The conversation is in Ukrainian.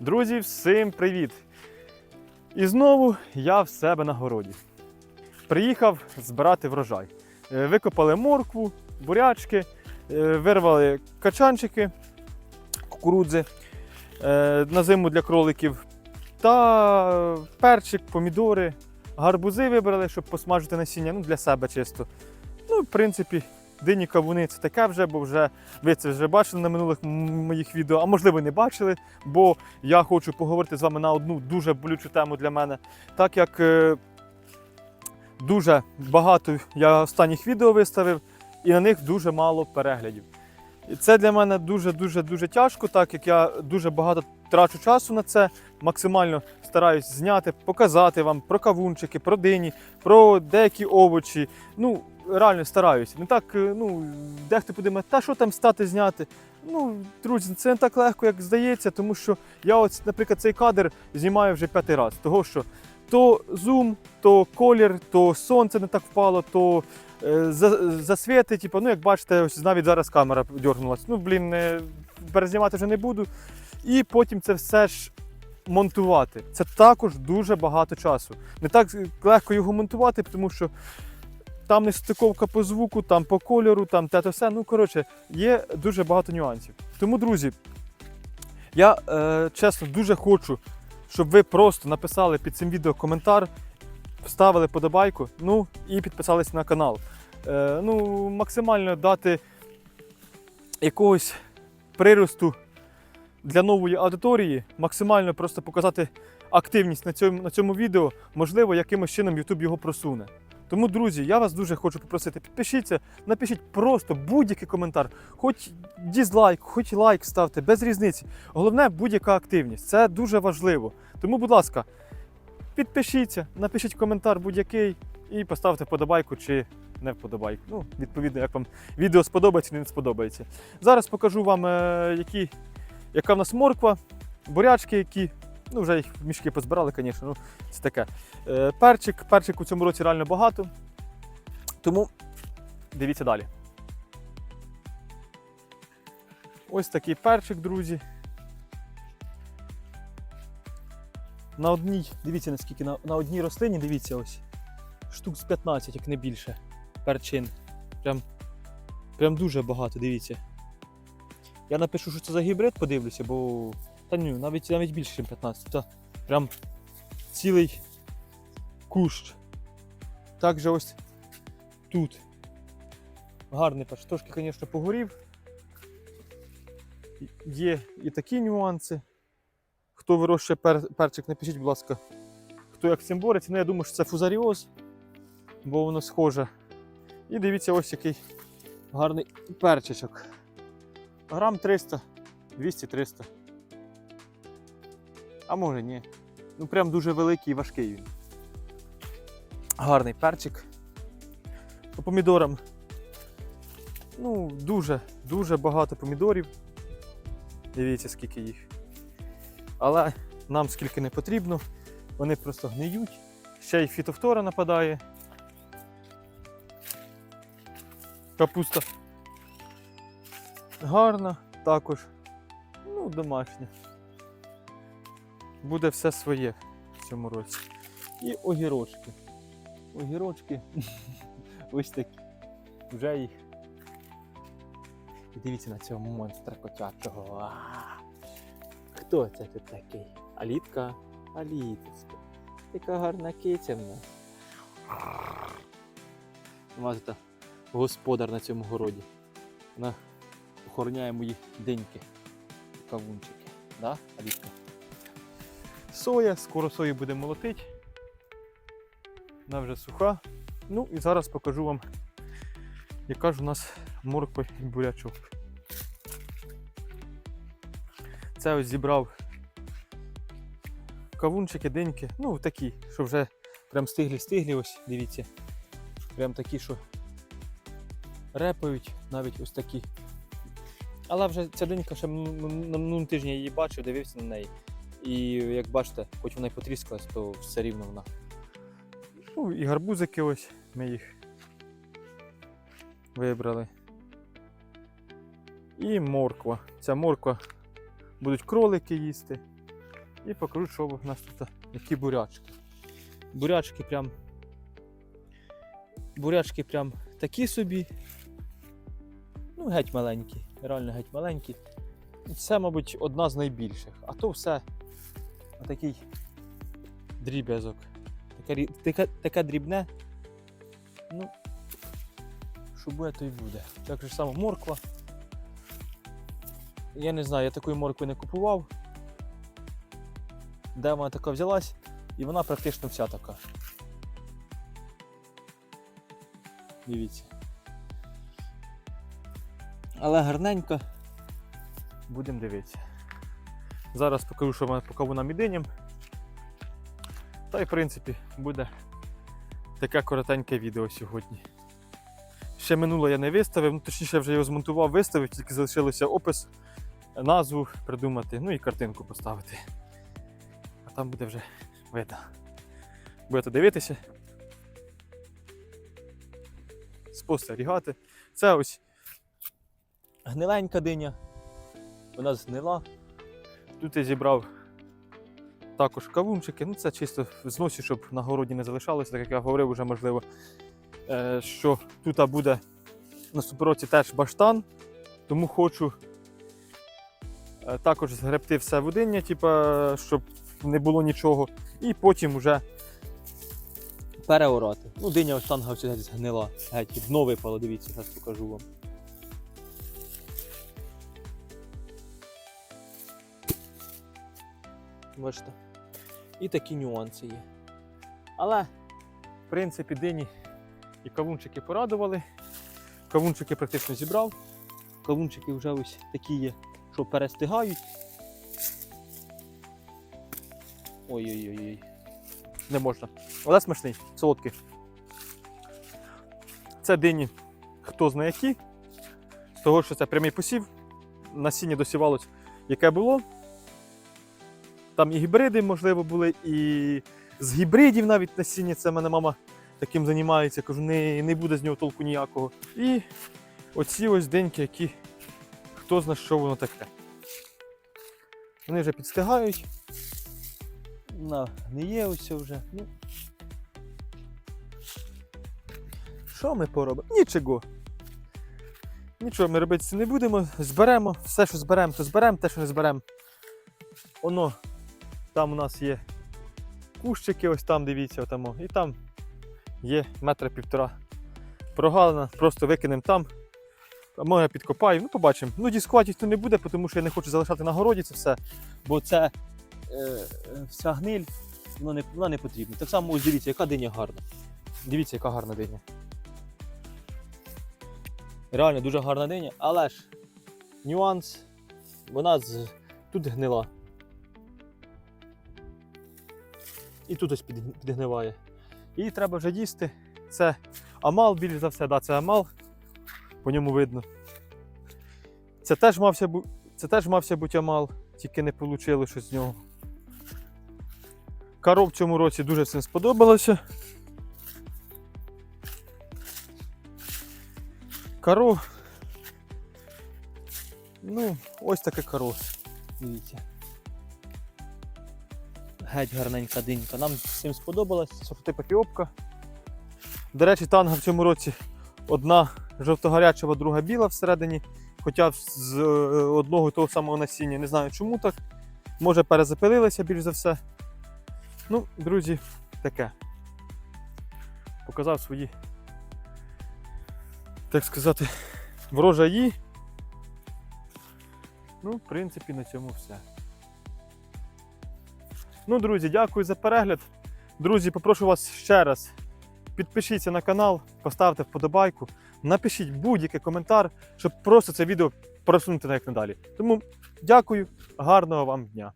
Друзі, всім привіт! І знову я в себе на городі. Приїхав збирати врожай. Е, Викопали моркву, бурячки, е, вирвали качанчики, кукурудзи е, на зиму для кроликів, та перчик, помідори, гарбузи вибрали, щоб посмажити насіння ну, для себе чисто. Ну, в принципі, дині кавуни це таке вже, бо вже ви це вже бачили на минулих моїх відео, а можливо не бачили, бо я хочу поговорити з вами на одну дуже болючу тему для мене. Так як е, дуже багато я останніх відео виставив, і на них дуже мало переглядів. І це для мене дуже-дуже дуже тяжко, так як я дуже багато трачу часу на це, максимально стараюсь зняти, показати вам про кавунчики, про дині, про деякі овочі. Ну, реально стараюся. Не так, е, ну, дехто подумає, та що там стати зняти. Ну, друзі, це не так легко, як здається, тому що я, от, наприклад, цей кадр знімаю вже п'ятий раз. Того що то зум, то колір, то сонце не так впало, то е, засвіти, типу, ну як бачите, ось навіть зараз камера дьорнулася. Ну, блін, не, перезнімати вже не буду. І потім це все ж монтувати. Це також дуже багато часу. Не так легко його монтувати, тому що там не стиковка по звуку, там по кольору, там те то все. Ну, коротше, є дуже багато нюансів. Тому, друзі, я е, чесно дуже хочу, щоб ви просто написали під цим відео коментар, вставили подобайку, ну і підписались на канал. Е, ну, максимально дати якогось приросту для нової аудиторії, максимально просто показати активність на цьому, на цьому відео, можливо, якимось чином YouTube його просуне. Тому, друзі, я вас дуже хочу попросити, підпишіться, напишіть просто будь-який коментар, хоч дізлайк, хоч лайк ставте, без різниці. Головне будь-яка активність. Це дуже важливо. Тому, будь ласка, підпишіться, напишіть коментар будь-який і поставте вподобайку чи не вподобайку. Ну, відповідно, як вам відео сподобається чи не сподобається. Зараз покажу вам, е, які, яка в нас морква, бурячки, які. Ну, вже їх мішки позбирали, звісно, ну це таке. Е, перчик, перчик у цьому році реально багато. Тому дивіться далі. Ось такий перчик, друзі. На одній, дивіться наскільки, на, на одній рослині, дивіться ось. Штук з 15, як не більше. Перчин. Прям, прям дуже багато, дивіться. Я напишу, що це за гібрид, подивлюся, бо. Та ні, навіть, навіть більше, ніж 15. Та прям цілий кущ. Також ось тут. Гарний перш. Трошки, звісно, погорів. Є і такі нюанси. Хто вирощує пер, перчик, напишіть, будь ласка, хто як цим бореться. Ну, я думаю, що це фузаріоз, бо воно схоже. І дивіться, ось який гарний перчичок. Грам 300, 200-300. А може ні. Ну прям дуже великий і важкий він. Гарний перчик. По помідорам. Ну, дуже, дуже багато помідорів. Дивіться, скільки їх. Але нам скільки не потрібно, вони просто гниють. Ще й фітофтора нападає. Капуста гарна також. Ну, домашня. Буде все своє в цьому році. І огірочки. Огірочки ось такі. Вже їх. І дивіться на цього монстра котячого. Хто це тут такий? Алітка? Аліточка. Яка гарна киця в нас. Вона тут господар на цьому городі. Вона охороняє мої деньки. Кавунчики. Да, Алітка? Соя, скоро сою буде молотити. Вона вже суха. Ну і зараз покажу вам, яка ж у нас морква і бурячок. Це ось зібрав кавунчики, деньки, ну такі, що вже прям стиглі-стиглі, ось дивіться. Прям такі, що репають, навіть ось такі. Але вже ця денька ще на минулому тижні її бачив, дивився на неї. І як бачите, хоч вона й потріскалась, то все рівно вона. Ну, і гарбузики ось ми їх вибрали. І морква. Ця морква будуть кролики їсти. І покажу, що у нас тут які бурячки. Бурячки прям. Бурячки прям такі собі. Ну, геть маленькі, реально геть маленькі. Це, мабуть, одна з найбільших. А то все отакий дріб'язок. Таке, рі- таке, таке дрібне. Ну, що буде, то й буде. Так же само морква. Я не знаю, я такої моркви не купував. Де вона така взялась, і вона практично вся така. Дивіться. Але гарненька. Будемо дивитися. Зараз покажу, що ми по кавунам і диням. Та й в принципі буде таке коротеньке відео сьогодні. Ще минуло я не виставив, ну точніше вже його змонтував, виставив, тільки залишилося опис, назву придумати, ну і картинку поставити. А там буде вже видно. Будете дивитися. Спостерігати. Це ось гниленька диня. Вона згнила. Тут я зібрав також кавунчики. Ну, це чисто в зносі, щоб на городі не залишалося, так як я говорив, вже можливо, е, що тут буде на супроті теж баштан, тому хочу е, також згребти все в одиння, типа, щоб не було нічого, і потім вже переорати. Ну, диня ось танга ось геть згнила, геть дно випало, дивіться, зараз покажу вам. Бачите? І такі нюанси є. Але, в принципі, дині і кавунчики порадували. Кавунчики практично зібрав. Кавунчики вже ось такі є, що перестигають. Ой-ой-ой. Не можна. Але смачний, солодкий. Це дині, хто знає які. З того, що це прямий посів. Насіння досівалось, яке було. Там і гібриди, можливо, були, і з гібридів навіть насіння. Це мене мама таким займається. Кажу, не, не буде з нього толку ніякого. І оці ось деньки, які хто знає, що воно таке. Вони вже підстигають. На, не є ось вже. Ну. Що ми поробимо? Нічого. Нічого ми робити не будемо. Зберемо все, що зберемо, то зберемо, те, що не зберемо. Воно там у нас є кущики, ось там, дивіться, отамо. І там є метра півтора. Прогалина, просто викинемо там. Може підкопаю, ну побачимо. Ну, дискувати то не буде, тому що я не хочу залишати на городі це все, бо це е, е, вся гниль, вона не, вона не потрібна. Так само ось дивіться, яка диня гарна. Дивіться, яка гарна диня. Реально дуже гарна диня, але ж нюанс, вона з, тут гнила. І тут ось підгниває. І треба вже їсти. Це амал, більш за все, да, це амал. По ньому видно. Це теж мався, це теж мався бути амал, тільки не вийшло щось з нього. Каро в цьому році дуже всім сподобалося. Каро. Ну, ось таке каро. Дивіться. Геть гарненька динька. Нам всім сподобалась сортипа піопка. До речі, танга в цьому році одна жовтогарячева, друга біла всередині. Хоча з е, одного і того самого насіння. Не знаю чому так. Може перезапилилися більш за все. Ну, друзі, таке. Показав свої, так сказати, врожаї. Ну, в принципі, на цьому все. Ну, друзі, дякую за перегляд. Друзі, попрошу вас ще раз. Підпишіться на канал, поставте вподобайку, напишіть будь-який коментар, щоб просто це відео просунути на як надалі. Тому дякую, гарного вам дня!